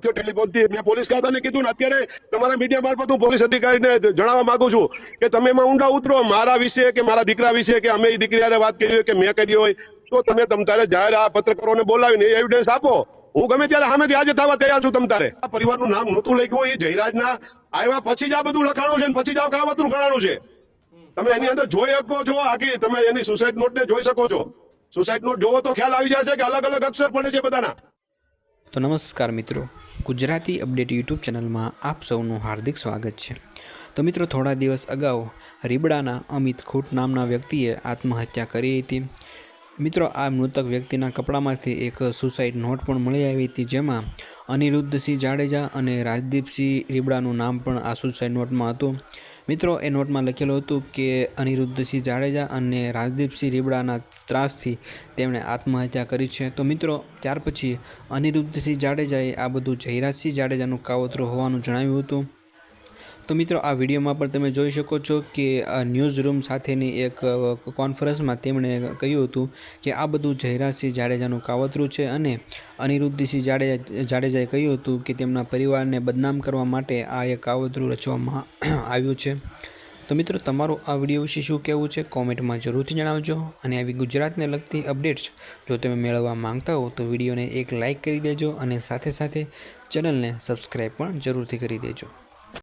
ભાગ થયો ટેલિફોનથી મેં પોલીસ ખાતાને કીધું ને અત્યારે તમારા મીડિયા મારફત હું પોલીસ અધિકારીને જણાવવા માંગુ છું કે તમે એમાં ઊંડા ઉતરો, મારા વિશે કે મારા દીકરા વિશે કે અમે એ દીકરી વાત કરી હોય કે મેં કરી હોય, તો તમે તમ જાહેર આ પત્રકારોને બોલાવીને એવિડન્સ આપો. હું ગમે ત્યારે સામેથી હાજર થવા તૈયાર છું તમ આ પરિવારનું નામ નહોતું લખ્યું, એ જયરાજના આવ્યા પછી જ આ બધું લખાણું છે ને પછી જ આ કાવતરું લખાણું છે. તમે એની અંદર જોઈ શકો છો, આખી તમે એની સુસાઇડ નોટને જોઈ શકો છો. સુસાઇડ નોટ જોવો તો ખ્યાલ આવી જશે કે અલગ અલગ અક્ષર પડે છે બધાના. તો નમસ્કાર મિત્રો. ગુજરાતી અપડેટ યુટ્યુબ ચેનલમાં આપ સૌનું હાર્દિક સ્વાગત છે. તો મિત્રો, થોડા દિવસ અગાઉ રીબડાના અમિત ખૂટ નામના વ્યક્તિએ આત્મહત્યા કરી હતી. મિત્રો, આ મૃતક વ્યક્તિના કપડામાંથી એક સુસાઇડ નોટ પણ મળી આવી હતી, જેમાં અનિરુદ્ધસિંહ જાડેજા અને રાજદીપસિંહ રીબડાનું નામ પણ આ સુસાઇડ નોટમાં હતું. મિત્રો, એ નોટમાં લખેલું હતું કે અનિરુદ્ધસિંહ જાડેજા અને રાજદીપસિંહ રીબડાના ત્રાસથી તેમણે આત્મહત્યા કરી છે. તો મિત્રો, ત્યાર પછી અનિરુદ્ધસિંહ જાડેજાએ આ બધું જયરાજસિંહ જાડેજાનું કાવતરું હોવાનું જણાવ્યું હતું. તો મિત્રો, આ વિડીયોમાં પણ તમે જોઈ શકો છો કે આ ન્યૂઝ રૂમ સાથેની એક કોન્ફરન્સમાં તેમણે કહ્યું હતું કે, આ બધું જયરાજસિંહ જાડેજાનું કાવતરું છે અને અનિરુદ્ધસિંહ જાડેજા, જાડેજાએ કહ્યું હતું કે, તેમના પરિવારને બદનામ કરવા માટે આ એક કાવતરું રચવામાં આવ્યું છે. તો મિત્રો, તમારું આ વીડિયો વિશે શું કહેવું છે? કોમેન્ટમાં જરૂરથી જણાવજો અને આવી ગુજરાતને લગતી અપડેટ્સ જો તમે મેળવવા માંગતા હો, તો વિડીયોને એક લાઇક કરી દેજો અને સાથે સાથે ચેનલને સબસ્ક્રાઈબ પણ જરૂરથી કરી દેજો.